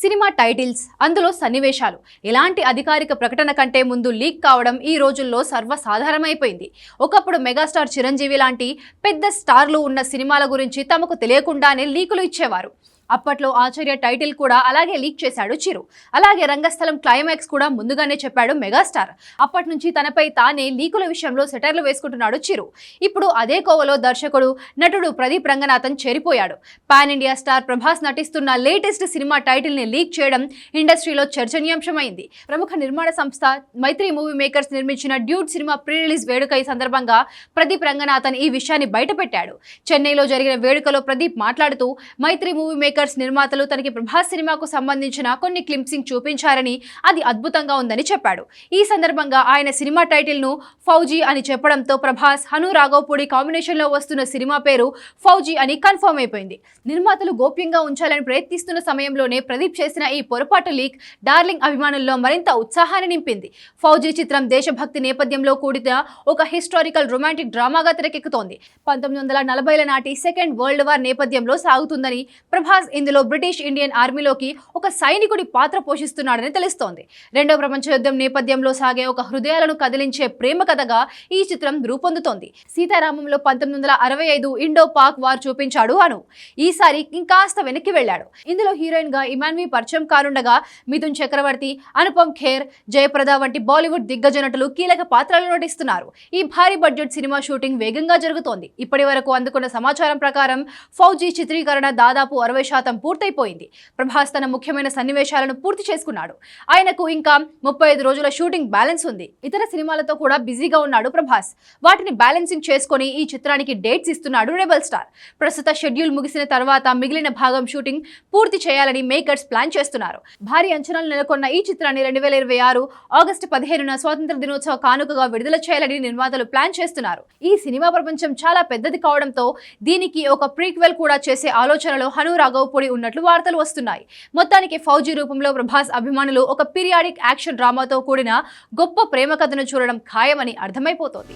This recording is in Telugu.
సినిమా టైటిల్స్ అందులో సన్నివేశాలు. ఎలాంటి అధికారిక ప్రకటన కంటే ముందు లీక్ కావడం ఈ రోజుల్లో సర్వసాధారణమైపోయింది. ఒకప్పుడు మెగాస్టార్ చిరంజీవి లాంటి పెద్ద స్టార్లు ఉన్న సినిమాల గురించి తమకు తెలియకుండానే లీకులు ఇచ్చేవారు. అప్పట్లో ఆచార్య టైటిల్ కూడా అలాగే లీక్ చేశాడు చిరు. అలాగే రంగస్థలం క్లైమాక్స్ కూడా ముందుగానే చెప్పాడు మెగాస్టార్. అప్పటి నుంచి తనపై తానే లీకుల విషయంలో సెటర్లు వేసుకుంటున్నాడు చిరు. ఇప్పుడు అదే కోవలో దర్శకుడు నటుడు ప్రదీప్ రంగనాథన్ చేరిపోయాడు. పాన్ ఇండియా స్టార్ ప్రభాస్ నటిస్తున్న లేటెస్ట్ సినిమా టైటిల్ని లీక్ చేయడం ఇండస్ట్రీలో చర్చనీయాంశమైంది. ప్రముఖ నిర్మాణ సంస్థ మైత్రి మూవీ మేకర్స్ నిర్మించిన డ్యూడ్ సినిమా ప్రీ రిలీజ్ వేడుక ఈ సందర్భంగా ప్రదీప్ రంగనాథన్ ఈ విషయాన్ని బయటపెట్టాడు. చెన్నైలో జరిగిన వేడుకలో ప్రదీప్ మాట్లాడుతూ మైత్రి మూవీ మేకర్స్ నిర్మాతలు తనకి ప్రభాస్ సినిమాకు సంబంధించిన కొన్ని క్లిప్సింగ్ చూపించారని అది అద్భుతంగా ఉందని చెప్పాడు. ఈ సందర్భంగా ఆయన సినిమా టైటిల్ను ఫౌజీ అని చెప్పడంతో ప్రభాస్ హను రాఘవపూడి కాంబినేషన్లో వస్తున్న సినిమా పేరు ఫౌజీ అని కన్ఫర్మ్ అయిపోయింది. నిర్మాతలు గోప్యంగా ఉంచాలని ప్రయత్నిస్తున్న సమయంలోనే ప్రదీప్ చేసిన ఈ పొరపాటు లీక్ డార్లింగ్ అభిమానుల్లో మరింత ఉత్సాహాన్ని నింపింది. ఫౌజీ చిత్రం దేశభక్తి నేపథ్యంలో కూడిన ఒక హిస్టారికల్ రొమాంటిక్ డ్రామాగా తెరకెక్కుతోంది. పంతొమ్మిది వందల నలభైల నాటి సెకండ్ వరల్డ్ వార్ నేపథ్యంలో సాగుతుందని ప్రభాస్ ఇందులో బ్రిటిష్ ఇండియన్ ఆర్మీలోకి ఒక సైనికుడి పాత్ర పోషిస్తున్నాడని తెలుస్తోంది. రెండో ప్రపంచ యుద్ధం నేపథ్యంలో సాగే ఒక హృదయాలను కదిలించే ప్రేమ కథగా ఈ చిత్రం రూపొందుతోంది. సీతారామంలో పంతొమ్మిది వందల అరవై ఐదు ఇండో పాక్ వార్ చూపించాడు అను. ఈసారి ఇంకాస్త వెనక్కి వెళ్ళాడు. ఇందులో హీరోయిన్గా ఇమాన్వి పరిచయం కానుండగా మిథున్ చక్రవర్తి అనుపమ్ ఖేర్ జయప్రద వంటి బాలీవుడ్ దిగ్గజ నటులు కీలక పాత్రలు నటిస్తున్నారు. ఈ భారీ బడ్జెట్ సినిమా షూటింగ్ వేగంగా జరుగుతోంది. ఇప్పటి వరకు అందుకున్న సమాచారం ప్రకారం ఫౌజీ చిత్రీకరణ దాదాపు అరవై శాతం పూర్తయిపోయింది. ప్రభాస్ తన ముఖ్యమైన సన్నివేశాలను పూర్తి చేసుకున్నాడు. ఆయనకు ఇంకా ముప్పై ఐదు రోజుల షూటింగ్ బ్యాలెన్స్ ఉంది. ఇతర సినిమాలతో కూడా బిజీగా ఉన్నాడు ప్రభాస్. వాటిని బ్యాలెన్సింగ్ చేసుకొని ఈ చిత్రానికి డేట్స్ ఇస్తున్నాడు రెబల్ స్టార్. ప్రస్తుత షెడ్యూల్ ముగిసిన తర్వాత మిగిలిన భాగం షూటింగ్ పూర్తి చేయాలని మేకర్స్ ప్లాన్ చేస్తున్నారు. భారీ అంచనాలు నెలకొన్న ఈ చిత్రాన్ని రెండు వేల ఇరవై ఆరు ఆగస్టు పదిహేనున స్వాతంత్ర దినోత్సవ కానుకగా విడుదల చేయాలని నిర్మాతలు ప్లాన్ చేస్తున్నారు. ఈ సినిమా ప్రపంచం చాలా పెద్దది కావడంతో దీనికి ఒక ప్రీక్వెల్ కూడా చేసే ఆలోచనలో హను రాఘవపూడి ఉన్నట్లు వార్తలు వస్తున్నాయి. మొత్తానికి ఫౌజీ రూపంలో ప్రభాస్ అభిమానులు ఒక పీరియాడిక్ యాక్షన్ డ్రామాతో కూడిన గొప్ప ప్రేమ కథను చూడడం ఖాయమని అర్థమైపోతోంది.